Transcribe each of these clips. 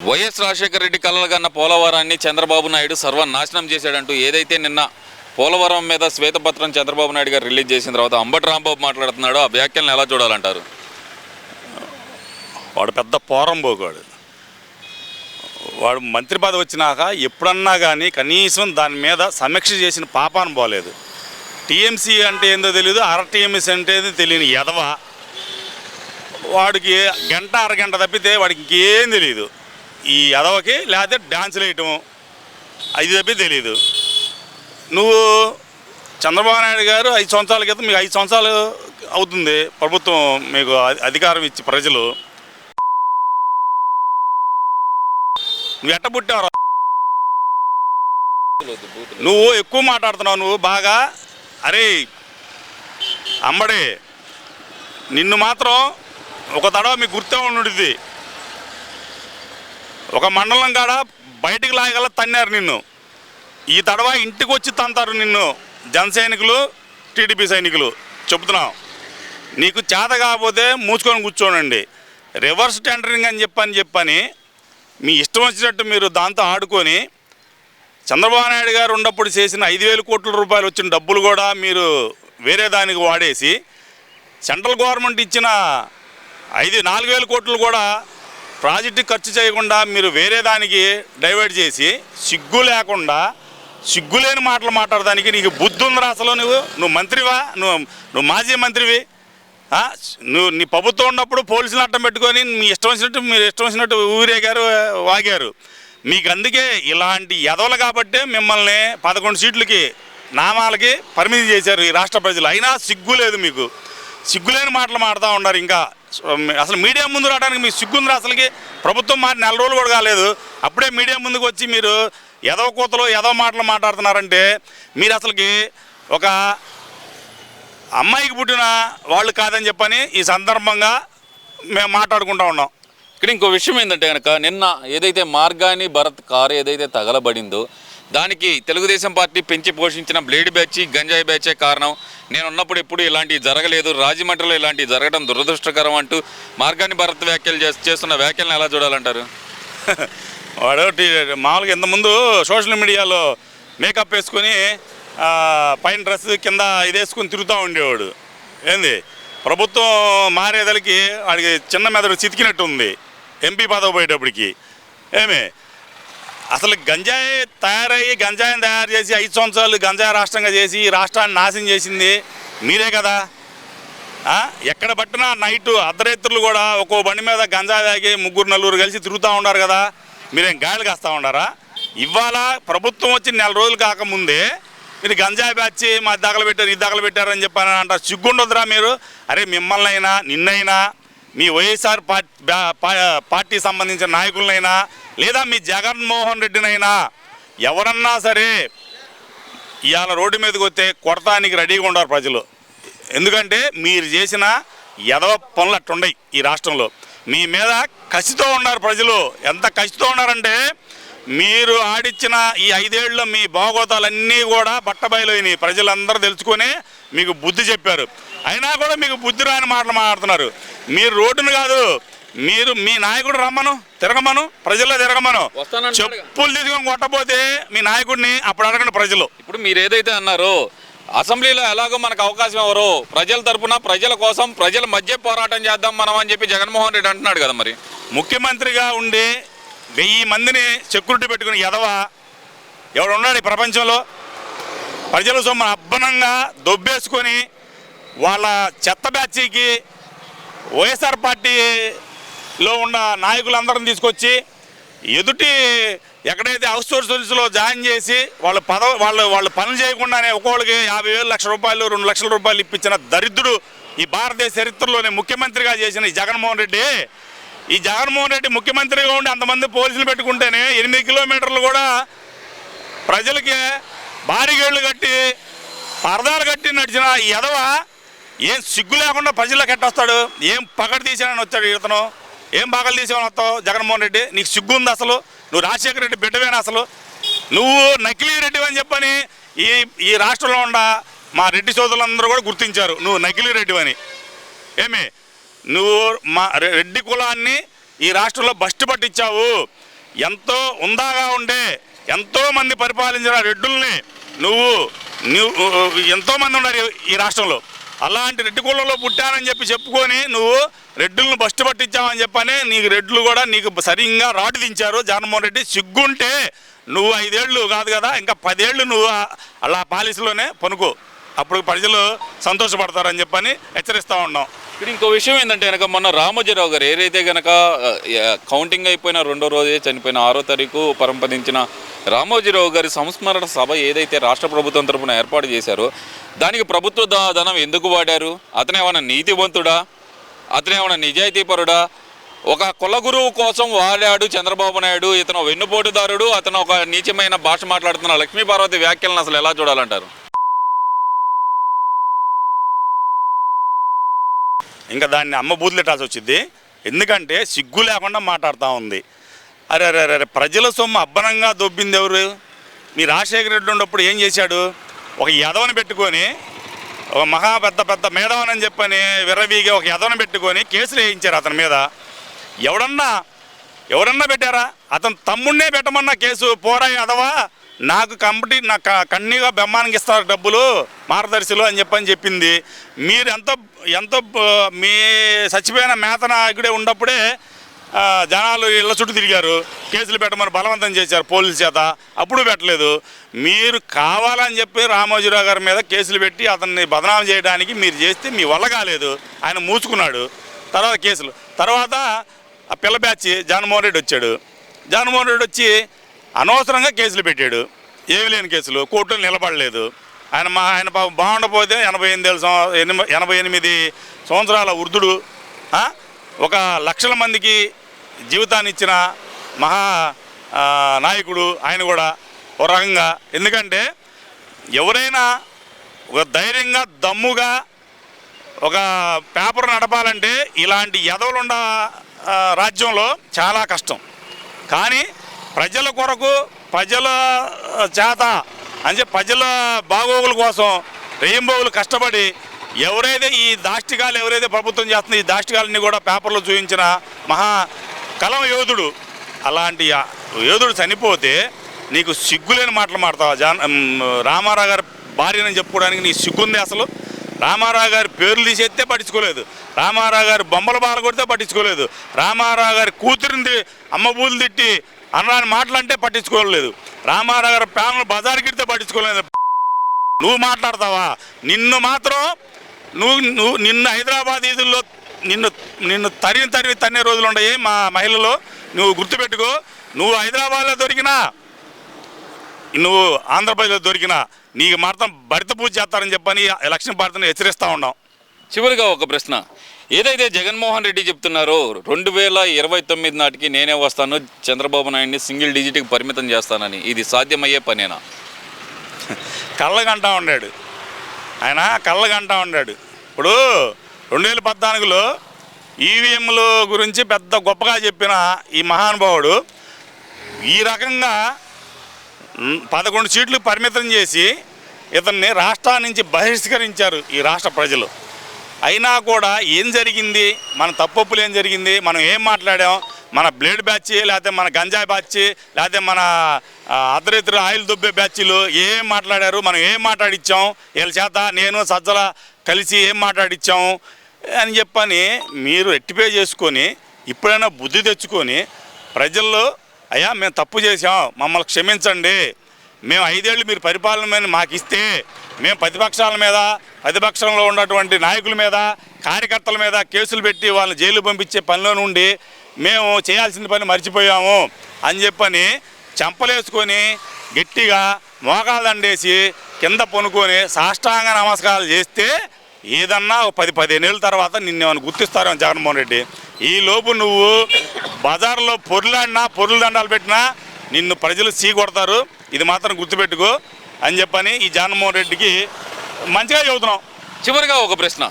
YS Rajasekhara Reddy కలలుగన్న పోలవరాన్ని చంద్రబాబు నాయుడు సర్వనాశనం చేశాడంటూ ఏదైతే నిన్న పోలవరం మీద శ్వేతపత్రం చంద్రబాబు నాయుడు గారు రిలీజ్ చేసిన తర్వాత అంబటి రాంబాబు మాట్లాడుతున్నాడు ఆ వ్యాఖ్యలను ఎలా చూడాలంటారు? వాడు పెద్ద పోరం పోగాడు. వాడు మంత్రి పదవి వచ్చినాక ఎప్పుడన్నా కానీ కనీసం దాని మీద సమీక్ష చేసిన పాపాను పోలేదు. టీఎంసీ అంటే ఏందో తెలియదు అర టీఎంసీ అంటే ఏదో తెలియని ఎదవ వాడికి గంట అరగంట తప్పితే వాడికి ఇంకేం తెలియదు ఈ ఎదవకి లేకపోతే డ్యాన్సులు వేయటం అది తప్పి తెలియదు నువ్వు చంద్రబాబు నాయుడు గారు ఐదు సంవత్సరాల క్రితం మీకు ఐదు సంవత్సరాలు అవుతుంది ప్రభుత్వం మీకు అధికారం ఇచ్చి ప్రజలు. నువ్వు ఎట్ట పుట్టావు నువ్వు ఎక్కువ మాట్లాడుతున్నావు నువ్వు బాగా. అరే అమ్మడే నిన్ను మాత్రం ఒక తడవ మీకు గుర్తే ఉండుద్ది. ఒక మండలం కాడ బయటికి లాగల తన్నారు నిన్ను. ఈ తడవ ఇంటికి వచ్చి తంతారు నిన్ను జన సైనికులు టీడీపీ సైనికులు. చెబుతున్నాం నీకు చేత కాకపోతే మూసుకొని కూర్చోనండి. రివర్స్ టెండరింగ్ అని చెప్పని చెప్పని మీ ఇష్టం వచ్చినట్టు మీరు దాంతో ఆడుకొని చంద్రబాబు నాయుడు గారు ఉన్నప్పుడు చేసిన ఐదు వేల కోట్ల రూపాయలు వచ్చిన డబ్బులు కూడా మీరు వేరే దానికి వాడేసి సెంట్రల్ గవర్నమెంట్ ఇచ్చిన ఐదు నాలుగు వేల కోట్లు కూడా ప్రాజెక్టు ఖర్చు చేయకుండా మీరు వేరే దానికి డైవర్ట్ చేసి సిగ్గు లేకుండా సిగ్గు లేని మాటలు మాట్లాడడానికి నీకు బుద్ధి ఉందిరా అసలు నువ్వు? నువ్వు మంత్రివా? నువ్వు నువ్వు మాజీ మంత్రివి? నువ్వు నీ ప్రభుత్వం ఉన్నప్పుడు పోలీసులు అడ్డం పెట్టుకొని మీ ఇష్టం వచ్చినట్టు మీరు ఇష్టం వచ్చినట్టు ఊరేగారు వాగారు. మీకు అందుకే ఇలాంటి ఎదవలు కాబట్టే మిమ్మల్ని పదకొండు సీట్లకి నామాలకి పరిమితి చేశారు ఈ రాష్ట్ర ప్రజలు. అయినా సిగ్గు లేదు మీకు. సిగ్గులేని మాటలు మాడుతూ ఉన్నారు ఇంకా. అసలు మీడియా ముందు రావడానికి మీకు సిగ్గుంది అసలుకి? ప్రభుత్వం మాట నెల రోజులు కూడా కాలేదు. అప్పుడే మీడియా ముందుకు వచ్చి మీరు ఎదవ కూతలు ఎదవ మాటలు మాట్లాడుతున్నారంటే మీరు అసలుకి ఒక అమ్మాయికి పుట్టిన వాళ్ళు కాదని చెప్పని ఈ సందర్భంగా మేము మాట్లాడుకుంటా ఉన్నాం. ఇక్కడ ఇంకో విషయం ఏంటంటే కనుక నిన్న ఏదైతే మార్గాని భరత్ కారు ఏదైతే తగలబడిందో దానికి తెలుగుదేశం పార్టీ పెంచి పోషించిన బ్లేడ్ బ్యాచ్ గంజాయి బ్యాచే కారణం. నేనున్నప్పుడు ఎప్పుడు ఇలాంటివి జరగలేదు. రాజమండ్రిలో ఇలాంటివి జరగడం దురదృష్టకరం అంటూ మార్గాన్ని భరత్ వ్యాఖ్యలు చేస్తున్న వ్యాఖ్యలను ఎలా చూడాలంటారు? వాడోటి మామూలుగా ఇంతకుముందు సోషల్ మీడియాలో మేకప్ వేసుకొని పైన డ్రెస్ కింద ఇది వేసుకుని తిరుగుతూ ఉండేవాడు. ఏంది? ప్రభుత్వం మారేదలకి వాడికి చిన్న మెదడు చితికినట్టు ఉంది ఎంపీ పదవి పోయేటప్పటికి. ఏమే? అసలు గంజాయి తయారయ్యి గంజాయిని తయారు చేసి ఐదు సంవత్సరాలు గంజాయి రాష్ట్రంగా చేసి రాష్ట్రాన్ని నాశనం చేసింది మీరే కదా. ఎక్కడ పట్టినా నైట్ అర్ధరేత్రులు కూడా ఒక్కో బండి మీద గంజా తాగి ముగ్గురు నలుగురు కలిసి తిరుగుతూ ఉన్నారు కదా. మీరేం గాయలు కాస్తూ ఉన్నారా ఇవాళ ప్రభుత్వం వచ్చి నెల రోజులు కాకముందే మీరు గంజాయి బ్యాచి మా దాఖలు పెట్టారు ఈ దాఖలు పెట్టారు అని అంటారు. సిగ్గుండదురా మీరు? అరే మిమ్మల్ని అయినా నిన్నైనా మీ వైఎస్ఆర్ పార్టీ పార్టీ సంబంధించిన నాయకులనైనా లేదా మీ జగన్మోహన్ రెడ్డినైనా ఎవరన్నా సరే ఇవాళ రోడ్డు మీదకి వస్తే కొడతానికి రెడీగా ఉన్నారు ప్రజలు. ఎందుకంటే మీరు చేసిన ఎదవ పనులు అట్టుండయి ఈ రాష్ట్రంలో. మీ మీద కసితో ఉన్నారు ప్రజలు. ఎంత కసితో ఉన్నారంటే మీరు ఆడిచ్చిన ఈ ఐదేళ్ళ మీ బాగోతాలన్నీ కూడా బట్టబయలైనవి ప్రజలందరూ తెలుసుకొని మీకు బుద్ధి చెప్పారు. అయినా కూడా మీకు బుద్ధి రాని మాటలు మాట్లాడుతున్నారు. మీరు రోడ్డును కాదు మీరు మీ నాయకుడు రమ్మను తిరగమను ప్రజల్లో తిరగమను. చెప్పులు తీసుకొని కొట్టపోతే మీ నాయకుడిని అప్పుడు అడగండి ప్రజలు. ఇప్పుడు మీరు ఏదైతే అన్నారో అసెంబ్లీలో ఎలాగో మనకు అవకాశం ఎవరు? ప్రజల తరపున ప్రజల కోసం ప్రజల మధ్య పోరాటం చేద్దాం మనం అని చెప్పి జగన్మోహన్ రెడ్డి అంటున్నాడు కదా మరి. ముఖ్యమంత్రిగా ఉండి వెయ్యి మందిని సెక్యూరిటీ పెట్టుకుని ఎదవ ఎవడు ఉన్నాడు ఈ ప్రపంచంలో? ప్రజల సొమ్ము అబ్బనంగా దొబ్బేసుకొని వాళ్ళ చెత్త బ్యాచీకి వైఎస్ఆర్ లో ఉన్న నాయకులందరిని తీసుకొచ్చి ఎదుటి ఎక్కడైతే హౌస్ సోర్సెస్లో జాయిన్ చేసి వాళ్ళ పదవి వాళ్ళు వాళ్ళు పనులు చేయకుండానే ఒక్కొక్కరికి యాభై వేలు లక్ష రూపాయలు రెండు లక్షల రూపాయలు ఇప్పించిన దరిద్రుడు ఈ భారతదేశ చరిత్రలోనే ముఖ్యమంత్రిగా చేసిన ఈ జగన్మోహన్ రెడ్డి. ఈ జగన్మోహన్ రెడ్డి ముఖ్యమంత్రిగా ఉండి అంతమంది పోలీసులు పెట్టుకుంటేనే ఎనిమిది కిలోమీటర్లు కూడా ప్రజలకి బారిగేళ్ళు కట్టి పరదాలు కట్టి నడిచిన ఈ ఎదవ ఏం సిగ్గు లేకుండా ప్రజలకు ఎట్టొస్తాడు? ఏం పగడ తీసానని వచ్చాడు ఇతను? ఏం బాగా తీసామని వస్తావు జగన్మోహన్ రెడ్డి? నీకు సిగ్గు ఉంది అసలు? నువ్వు రాజశేఖర రెడ్డి బిడ్డవేనా అసలు? నువ్వు నకిలీ రెడ్డి అని చెప్పని ఈ ఈ రాష్ట్రంలో ఉన్న మా రెడ్డి సోదరులందరూ కూడా గుర్తించారు. నువ్వు నకిలీ రెడ్డి అని. ఏమి? నువ్వు మా రెడ్డి కులాన్ని ఈ రాష్ట్రంలో బస్టు పట్టించావు. ఎంతో ఉందాగా ఉండే ఎంతోమంది పరిపాలించిన రెడ్డుల్ని నువ్వు నువ్వు ఎంతో మంది ఉన్నారు ఈ రాష్ట్రంలో. అలాంటి రెడ్డి కులంలో పుట్టానని చెప్పి చెప్పుకొని నువ్వు రెడ్డులను బస్టు పట్టించావని చెప్పని నీకు రెడ్లు కూడా నీకు సరిగ్గా రాటు దించారు జగన్మోహన్ రెడ్డి. సిగ్గుంటే నువ్వు ఐదేళ్ళు కాదు కదా ఇంకా పదేళ్ళు నువ్వు అలా పాలసీలోనే పనుకో. అప్పుడు ప్రజలు సంతోషపడతారని చెప్పని హెచ్చరిస్తూ ఉన్నాం. ఇప్పుడు ఇంకో విషయం ఏంటంటే కనుక మొన్న రామోజీరావు గారు ఏదైతే కనుక కౌంటింగ్ అయిపోయిన రెండో రోజే చనిపోయిన ఆరో తారీఖు పరంపదించిన రామోజీరావు గారి సంస్మరణ సభ ఏదైతే రాష్ట్ర ప్రభుత్వం తరపున ఏర్పాటు చేశారో దానికి ప్రభుత్వ ధనం ఎందుకు వాడారు? అతను ఏమైనా నీతివంతుడా? అతను ఏమైనా నిజాయితీపరుడా? ఒక కులగురువు కోసం వాడాడు చంద్రబాబు నాయుడు ఇతను వెన్నుపోటుదారుడు అతను ఒక నీచమైన భాష మాట్లాడుతున్న లక్ష్మీపార్వతి వ్యాఖ్యలను అసలు ఎలా చూడాలంటారు? ఇంకా దాన్ని అమ్మ బూతులెట్టాల్సి వచ్చింది ఎందుకంటే సిగ్గు లేకుండా మాట్లాడుతూ ఉంది. అరే అరే అరే, ప్రజల సొమ్ము అబ్బనంగా దొబ్బింది ఎవరు? మీ రాజశేఖర రెడ్డి ఉన్నప్పుడు ఏం చేశాడు? ఒక యదవని పెట్టుకొని ఒక మహా పెద్ద పెద్ద మేధావనని చెప్పని విర్రవీగా ఒక యదవని పెట్టుకొని కేసులు వేయించారు అతని మీద. ఎవడన్నా ఎవరన్నా పెట్టారా? అతను తమ్ముడినే పెట్టమన్న కేసు పోరా అదవా? నాకు కంపెనీ నాకు కన్నీగా బెమ్మానికి ఇస్తారు డబ్బులు మార్గదర్శిలో అని చెప్పని చెప్పింది. మీరు ఎంతో ఎంతో మీ చచ్చిపోయిన మేత ఇక్కడే ఉన్నప్పుడే జనాలు ఇళ్ళ చుట్టూ తిరిగారు. కేసులు పెట్టమని బలవంతం చేశారు పోలీసు చేత. అప్పుడు పెట్టలేదు. మీరు కావాలని చెప్పి రామోజీరావు గారి మీద కేసులు పెట్టి అతన్ని బదనాం చేయడానికి మీరు చేస్తే మీ వల్ల కాలేదు. ఆయన మూసుకున్నాడు. తర్వాత కేసులు. తర్వాత ఆ పిల్ల బ్యాచ్ జగన్మోహన్ రెడ్డి వచ్చాడు. జగన్మోహన్ రెడ్డి వచ్చి అనవసరంగా కేసులు పెట్టాడు. ఏమి లేని కేసులు కోర్టులో నిలబడలేదు. ఆయన మా ఆయన బాగుండపోతే ఎనభై ఎనిమిది ఎనభై ఎనిమిది సంవత్సరాల వృద్ధుడు ఒక లక్షల మందికి జీవితాన్ని ఇచ్చిన మహా నాయకుడు ఆయన కూడా ఒక రకంగా. ఎందుకంటే ఎవరైనా ఒక ధైర్యంగా దమ్ముగా ఒక పేపర్ నడపాలంటే ఇలాంటి ఎదవలుండ రాజ్యంలో చాలా కష్టం. కానీ ప్రజల కొరకు ప్రజల చేత అంటే ప్రజల బాగోగుల కోసం రెయింబోగులు కష్టపడి ఎవరైతే ఈ దాష్టికాలు ఎవరైతే ప్రభుత్వం చేస్తుందో ఈ దాష్టికాలని కూడా పేపర్లో చూపించిన మహా కలం యోధుడు అలాంటి యోధుడు చనిపోతే నీకు సిగ్గులేని మాటలు మాడతావా జాన్ రామారావు గారి భార్యని చెప్పుకోవడానికి నీ సిగ్గుంది అసలు? రామారావు గారి పేర్లు తీసేస్తే పట్టించుకోలేదు. రామారావు గారి బొమ్మల బాల కొడితే పట్టించుకోలేదు. రామారావు గారి కూతురిని అమ్మ బూలు తిట్టి అన్నాని మాట్లాడితే పట్టించుకోలేదు. రామారావు గారి ప్యానల్ బజార్కి ఇడితే పట్టించుకోలేదు. నువ్వు మాట్లాడతావా? నిన్ను మాత్రం నువ్వు నువ్వు నిన్ను హైదరాబాద్ వీధుల్లో నిన్ను నిన్ను తరిమి తరిగి తన్నే రోజులు ఉన్నాయి మా మహిళలు. నువ్వు గుర్తుపెట్టుకో. నువ్వు హైదరాబాద్లో దొరికినా నువ్వు ఆంధ్రప్రదేశ్లో దొరికినా నీకు మాత్రం భరిత పూజ చేస్తారని చెప్పని ఎలక్షన్ పార్టీని హెచ్చరిస్తూ ఉన్నాం. చివరిగా ఒక ప్రశ్న. ఏదైతే జగన్మోహన్ రెడ్డి చెప్తున్నారో రెండు వేల ఇరవై తొమ్మిది నాటికి నేనే వస్తాను చంద్రబాబు నాయుడిని సింగిల్ డిజిట్కి పరిమితం చేస్తానని. ఇది సాధ్యమయ్యే పనేనా? కళ్ళగంటా ఉన్నాడు ఆయన కళ్ళగంటా ఉన్నాడు ఇప్పుడు రెండు వేల పద్నాలుగులో ఈవీఎంల గురించి పెద్ద గొప్పగా చెప్పిన ఈ మహానుభావుడు ఈ రకంగా పదకొండు సీట్లు పరిమితం చేసి ఇతన్ని రాష్ట్రాల నుంచి బహిష్కరించారు ఈ రాష్ట్ర ప్రజలు. అయినా కూడా ఏం జరిగింది? మన తప్పప్పులు ఏం జరిగింది? మనం ఏం మాట్లాడాం? మన బ్లేడ్ బ్యాచ్ లేకపోతే మన గంజాయి బ్యాచ్ లేకపోతే మన ఆ, ఆయిల్ దుబ్బే బ్యాచ్లు ఏం మాట్లాడారు? మనం ఏం మాట్లాడిచ్చాం? వీళ్ళ చేత నేను సజ్జల కలిసి ఏం మాట్లాడిచ్చాం? అని చెప్పని మీరు రెట్టిపే చేసుకొని ఇప్పుడైనా బుద్ధి తెచ్చుకొని ప్రజల్లో అయ్యా మేము తప్పు చేసాం మమ్మల్ని క్షమించండి. మేము ఐదేళ్ళు మీరు పరిపాలన మీద మాకు ఇస్తే మేము ప్రతిపక్షాల మీద ప్రతిపక్షంలో ఉన్నటువంటి నాయకుల మీద కార్యకర్తల మీద కేసులు పెట్టి వాళ్ళని జైలు పంపించే పనిలో నుండి మేము చేయాల్సిన పని మర్చిపోయాము అని చెప్పని చెంపలేసుకొని గట్టిగా మోకాళ్ళండేసి కింద పొనుకొని సాష్టాంగ నమస్కారాలు చేస్తే ఏదన్నా ఒక పది పదిహేనేళ్ళ తర్వాత నిన్ను ఏమైనా గుర్తిస్తారేమో జగన్మోహన్ రెడ్డి. ఈ లోపు నువ్వు బజార్లో పొరులాడినా పొరులు దండాలు పెట్టినా నిన్ను ప్రజలు సీ కొడతారు ఇది మాత్రం గుర్తుపెట్టుకో అని చెప్పని ఈ జగన్మోహన్ రెడ్డికి మంచిగా చెబుతున్నాం. చివరిగా ఒక ప్రశ్న.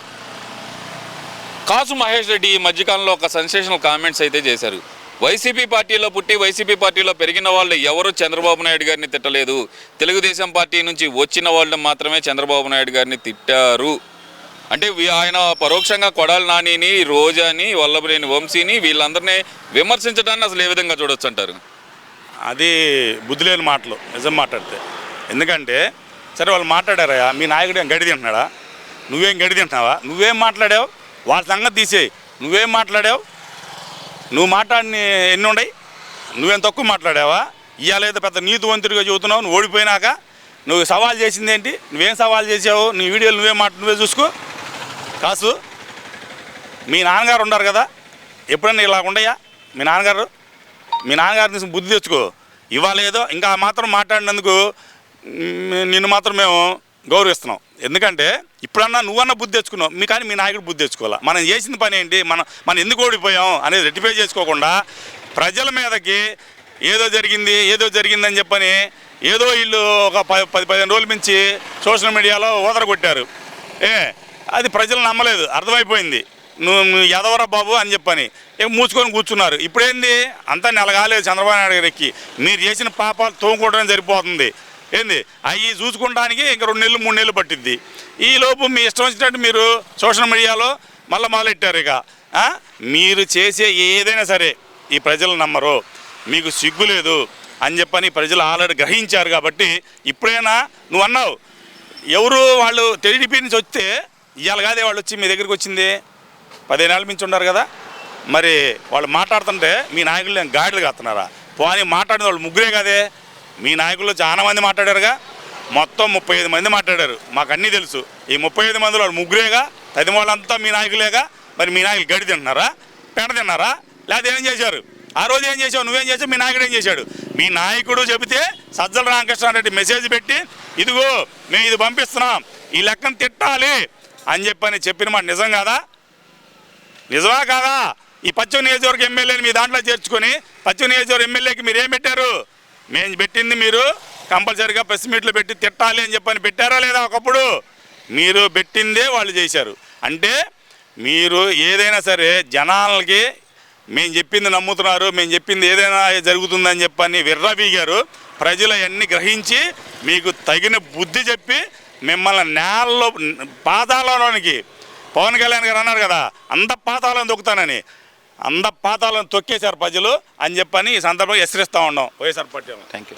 కాసు మహేష్ రెడ్డి ఈ మధ్యకాలంలో ఒక సెన్సేషనల్ కామెంట్స్ అయితే చేశారు. వైసీపీ పార్టీలో పుట్టి వైసీపీ పార్టీలో పెరిగిన వాళ్ళు ఎవరు చంద్రబాబు నాయుడు గారిని తిట్టలేదు? తెలుగుదేశం పార్టీ నుంచి వచ్చిన వాళ్ళు మాత్రమే చంద్రబాబు నాయుడు గారిని తిట్టారు. అంటే ఆయన పరోక్షంగా కొడాలి నానిని రోజాని వల్లభనేని వంశీని వీళ్ళందరినీ విమర్శించడాన్ని అసలు ఏ విధంగా చూడొచ్చు అంటారు? అది బుద్ధి లేని మాటలు నిజం మాట్లాడితే. ఎందుకంటే సరే వాళ్ళు మాట్లాడారయ్యా మీ నాయకుడు ఏం గడి తింటున్నాడా? నువ్వేం గడి తింటున్నావా? నువ్వేం మాట్లాడావు? వాళ్ళ సంగతి తీసేయి. నువ్వేం మాట్లాడావు? నువ్వు మాట్లాడిని ఎన్ని ఉన్నాయి నువ్వేం తక్కువ మాట్లాడావా? ఇవాళ ఏదో పెద్ద నీతివంతుడిగా చెబుతున్నావు నువ్వు ఓడిపోయినాక నువ్వు సవాల్ చేసింది ఏంటి నువ్వేం సవాల్ చేసావు? నీ వీడియోలు నువ్వే మాట నువ్వే చూసుకో. కాసు మీ నాన్నగారు ఉన్నారు కదా? ఎప్పుడన్నా ఇలా ఉండయా? మీ నాన్నగారు? మీ నాన్నగారి నుంచి బుద్ధి తెచ్చుకో. ఇవ్వాలేదో ఇంకా మాత్రం మాట్లాడినందుకు నిన్ను మాత్రం మేము గౌరవిస్తున్నాం. ఎందుకంటే ఇప్పుడన్నా నువ్వన్నా బుద్ధి తెచ్చుకున్నావు. మీ కానీ మీ నాయకుడు బుద్ధి తెచ్చుకోవాలి? మనం చేసిన పని ఏంటి? మనం మనం ఎందుకు ఓడిపోయాం అనేది రెట్టిఫై చేసుకోకుండా ప్రజల మీదకి ఏదో జరిగింది ఏదో జరిగిందని చెప్పని ఏదో వీళ్ళు ఒక పది పది పదిహేను రోజుల నుంచి సోషల్ మీడియాలో ఓదరగొట్టారు. ఏ అది ప్రజలు నమ్మలేదు. అర్థమైపోయింది. నువ్వు నువ్వు ఎదవరా బాబు అని చెప్పని. ఇక మూసుకొని కూర్చున్నారు. ఇప్పుడేంది? అంతా నెలగాలేదు చంద్రబాబు నాయుడు గారికి. మీరు చేసిన పాపాలు తోముకోవడం సరిపోతుంది. ఏంది? అవి చూసుకోవడానికి ఇంక రెండు నెలలు మూడు నెలలు పట్టిద్ది. ఈ లోపు మీ ఇష్టం వచ్చినట్టు మీరు సోషల్ మీడియాలో మళ్ళీ మొదలెట్టారు ఇక. మీరు చేసే ఏదైనా సరే ఈ ప్రజలు నమ్మరు. మీకు సిగ్గు లేదు అని చెప్పని ప్రజలు ఆల్రెడీ గ్రహించారు కాబట్టి ఇప్పుడైనా నువ్వు అన్నావు. ఎవరు వాళ్ళు టీడీపీ నుంచి వస్తే ఇవాళ కాదే వాళ్ళు వచ్చి మీ దగ్గరికి వచ్చింది. పదిహేనేళ్ళ మించి ఉన్నారు కదా. మరి వాళ్ళు మాట్లాడుతుంటే మీ నాయకులు ఏం గాడిలు కాస్తున్నారా పోనీ మాట్లాడిన వాళ్ళు ముగ్గురే కదే. మీ నాయకులు చాలా మంది మాట్లాడారుగా. మొత్తం ముప్పై ఐదు మంది మాట్లాడారు. మాకు అన్నీ తెలుసు. ఈ ముప్పై ఐదు మందిలో వాళ్ళు ముగ్గురేగా తది వాళ్ళంతా మీ నాయకులేగా. మరి మీ నాయకులు గడి తింటున్నారా? పెడ తిన్నారా లేదా ఏం చేశారు? ఆ రోజు ఏం చేసావు నువ్వేం చేసావు మీ నాయకుడు ఏం చేశాడు? మీ నాయకుడు చెబితే సజ్జల రామకృష్ణారెడ్డి మెసేజ్ పెట్టి ఇదిగో మేము ఇది పంపిస్తున్నాం. ఈ లెక్కను తిట్టాలి. అని చెప్పని చెప్పిన మాట నిజం కాదా? నిజమా కాదా? ఈ పశ్చిమ నియోజకవర్గ ఎమ్మెల్యేని మీ దాంట్లో చేర్చుకొని పశ్చిమ నియోజకవర్గ ఎమ్మెల్యేకి మీరు ఏం పెట్టారు? మేము పెట్టింది మీరు కంపల్సరీగా ప్రెస్ మీట్లు పెట్టి తిట్టాలి అని చెప్పని పెట్టారా లేదా ఒకప్పుడు? మీరు పెట్టిందే వాళ్ళు చేశారు. అంటే మీరు ఏదైనా సరే జనాలకి మేము చెప్పింది నమ్ముతున్నారు మేము చెప్పింది ఏదైనా జరుగుతుందని చెప్పని విర్రవీగారు ప్రజలు అవన్నీ గ్రహించి మీకు తగిన బుద్ధి చెప్పి మిమ్మల్ని నేలలో పాతాలలోనికి పవన్ కళ్యాణ్ గారు అన్నారు కదా అంత పాతాలను తొక్కుతానని అంత పాతాలను తొక్కేశారు ప్రజలు అని చెప్పని ఈ సందర్భంగా హెచ్చరిస్తూ ఉన్నాం వైఎస్ఆర్ పార్టీ థ్యాంక్ యూ